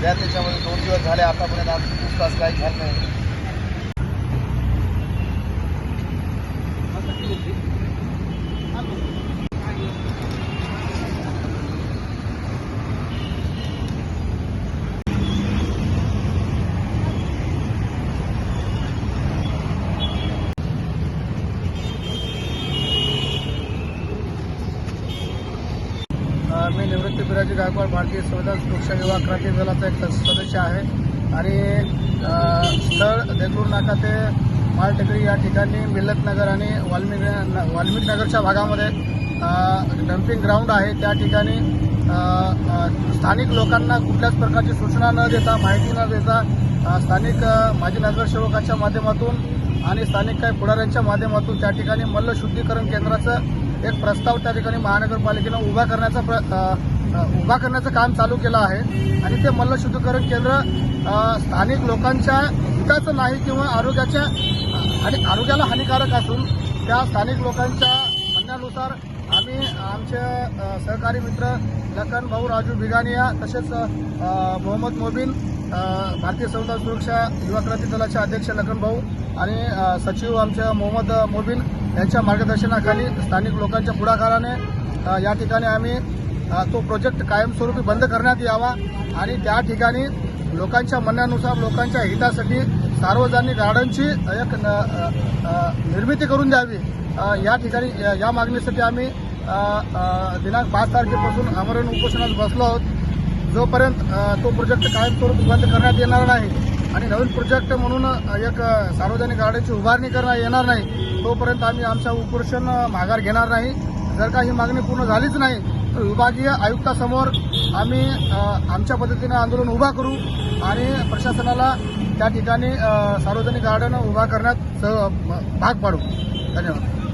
ज्या त्याच्यामध्ये दोन दिवस झाले आतापर्यंत आमची पूछताछ काही झाली नाही. मी निवृत्ती बिराजी गायकवाड भारतीय संविधान सुरक्षा युवा क्रांती दलाचा एक सदस्य आहे. आणि स्थळ देगलूर नाका ते मालटेकडी या ठिकाणी मिल्लतनगर आणि वाल्मिक वाल्मिक नगरच्या भागामध्ये डम्पिंग ग्राउंड आहे. त्या ठिकाणी स्थानिक लोकांना कुठल्याच प्रकारची सूचना न देता माहिती न देता स्थानिक माजी नगरसेवकाच्या माध्यमातून आणि स्थानिक काही पुढाऱ्यांच्या माध्यमातून त्या ठिकाणी मल्लशुद्धीकरण केंद्राचं एक प्रस्ताव त्या ठिकाणी महानगरपालिकेनं उभा करण्याचा प्र उभा करण्याचं काम चालू केलं आहे. आणि ते मल्लशुद्धीकरण केंद्र स्थानिक लोकांच्या हिताचं नाही किंवा आरोग्याच्या आणि आरोग्याला हानिकारक असून त्या स्थानिक लोकांच्या म्हणण्यानुसार आम्ही आमचे सहकारी मित्र लखन भाऊ राजू भिगानिया तसेच मोहम्मद मोबिन भारतीय संविधान सुरक्षा युवा क्रांती दलाचे अध्यक्ष लखन भाऊ आणि सचिव आमच्या मोहम्मद मोबिन यांच्या मार्गदर्शनाखाली स्थानिक लोकांच्या पुढाकाराने या ठिकाणी आम्ही तो प्रोजेक्ट कायमस्वरूपी बंद करण्यात यावा आणि त्या ठिकाणी लोकांच्या म्हणण्यानुसार लोकांच्या हितासाठी सार्वजनिक गार्डनची एक न- निर्मिती करून द्यावी. या ठिकाणी या- या मागणीसाठी आम्ही दिनांक पाच तारखेपासून आमरण उपोषणात बसलो आहोत. जोपर्यंत तो प्रोजेक्ट कायमस्वरूपी बंद करण्यात येणार नाही आणि नवीन प्रोजेक्ट म्हणून एक सार्वजनिक गाड्याची उभारणी करण्यात येणार नाही तोपर्यंत आम्ही आमच्या उपोषण माघार घेणार नाही. जर का ही मागणी पूर्ण झालीच नाही तर विभागीय आयुक्तासमोर आम्ही आमच्या पद्धतीनं आंदोलन उभा करू आणि प्रशासनाला त्या ठिकाणी सार्वजनिक गार्डन उभा करण्यात सह भाग पाडू. धन्यवाद.